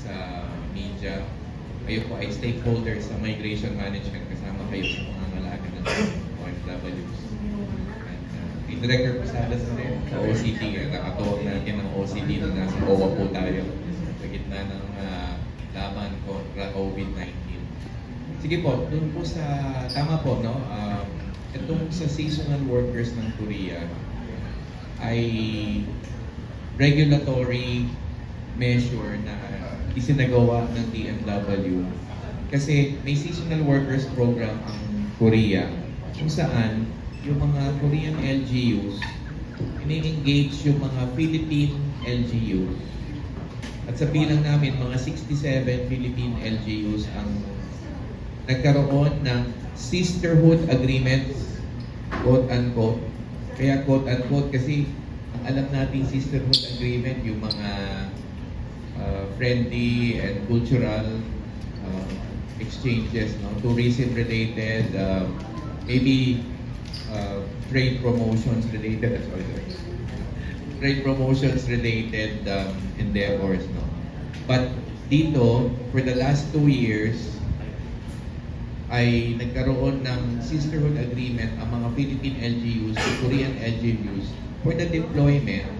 sa media. Kayo po ay stakeholders sa migration management kasama kayo sa pangangalaga ng OFWs. At uh, yung Director Posadas din sa uh, nakatuwag natin ng OCT na nasa OWA po tayo sa gitna ng uh, laban kontra COVID-19. Sige po, dun po sa, tama po, no? Um, itong sa seasonal workers ng Korea ay regulatory measure na isinagawa ng DMW. Kasi may seasonal workers program ang Korea kung saan yung mga Korean LGUs ini-engage yung mga Philippine LGUs. At sa bilang namin, mga 67 Philippine LGUs ang nagkaroon ng sisterhood agreements, quote-unquote. Kaya quote-unquote kasi ang alam nating sisterhood agreement, yung mga uh, friendly and cultural uh, exchanges, no? tourism-related, uh, maybe uh, trade promotions related, uh, sorry, sorry. trade promotions related um, endeavors. No? But dito, for the last two years, ay nagkaroon ng sisterhood agreement ang mga Philippine LGUs Korean LGUs for the deployment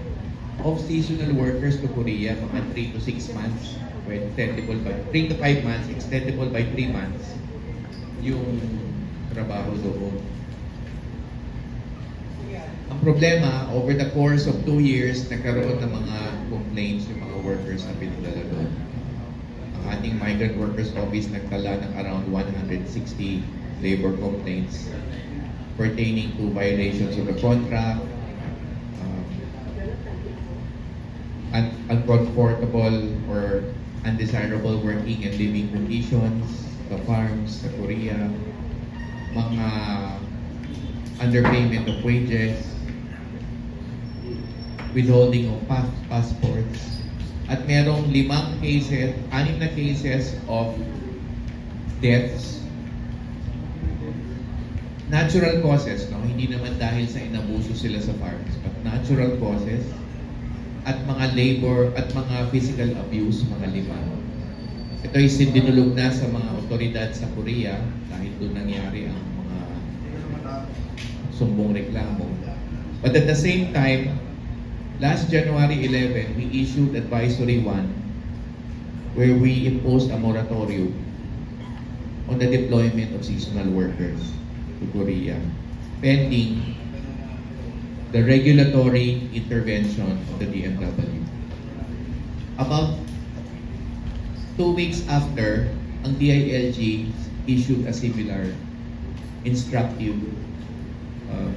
of seasonal workers to Korea, mga 3 to 6 months, or extendable by 3 to 5 months, extendable by 3 months, yung trabaho doon. Ang problema, over the course of 2 years, nagkaroon ng mga complaints yung mga workers na pinadala doon. Ang ating Migrant Workers Office nagtala ng around 160 labor complaints pertaining to violations of the contract, um, un- uncomfortable or undesirable working and living conditions sa farms sa Korea, mga underpayment of wages, withholding of pass- passports, at merong limang cases, anim na cases of deaths. Natural causes, no? Hindi naman dahil sa inabuso sila sa farms, but natural causes at mga labor at mga physical abuse, mga lima. Ito ay sindinulog na sa mga otoridad sa Korea dahil doon nangyari ang mga sumbong reklamo. But at the same time, last January 11, we issued Advisory 1 where we imposed a moratorium on the deployment of seasonal workers to Korea pending the regulatory intervention of the DMW. About two weeks after, ang DILG issued a similar instructive uh,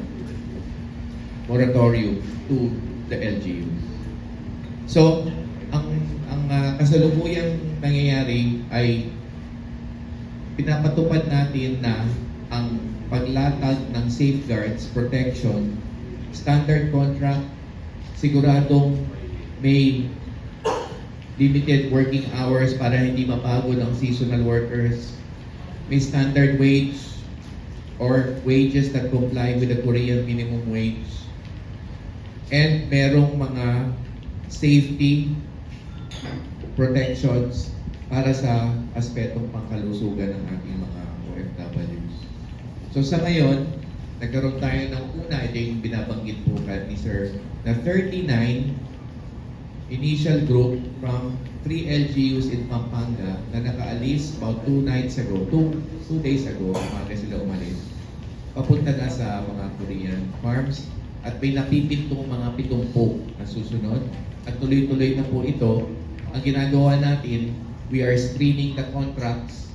moratorium to the LGUs. So, ang ang uh, kasalukuyang nangyayari ay pinapatupad natin na ang paglatag ng safeguards, protection, standard contract, siguradong may limited working hours para hindi mapagod ang seasonal workers, may standard wage or wages that comply with the Korean minimum wage, and merong mga safety protections para sa aspetong pangkalusugan ng ating mga OFWs. So sa ngayon, nagkaroon tayo ng una, ito yung binabanggit po ka ni Sir, na 39 initial group from 3 LGUs in Pampanga na nakaalis about 2 nights ago, 2 two days ago, umaga sila umalis. Papunta na sa mga Korean farms at may napipintong mga pitumpo na susunod at tuloy-tuloy na po ito. Ang ginagawa natin, we are screening the contracts,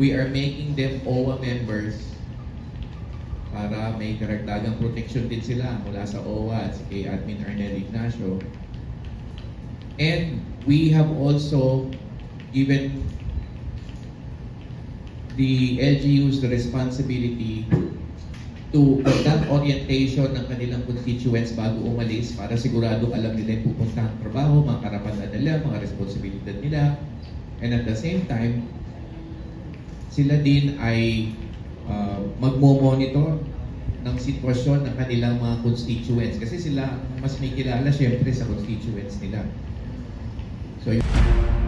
we are making them OWA members para may karagdagang protection din sila mula sa OWA at kay Admin Arnel Ignacio. And we have also given the LGUs the responsibility to conduct orientation ng kanilang constituents bago umalis para siguradong alam nila yung pupuntang trabaho, mga karapatan nila, mga responsibilidad nila. And at the same time, sila din ay uh, magmo-monitor ng sitwasyon ng kanilang mga constituents kasi sila mas may kilala syempre sa constituents nila. So, yun-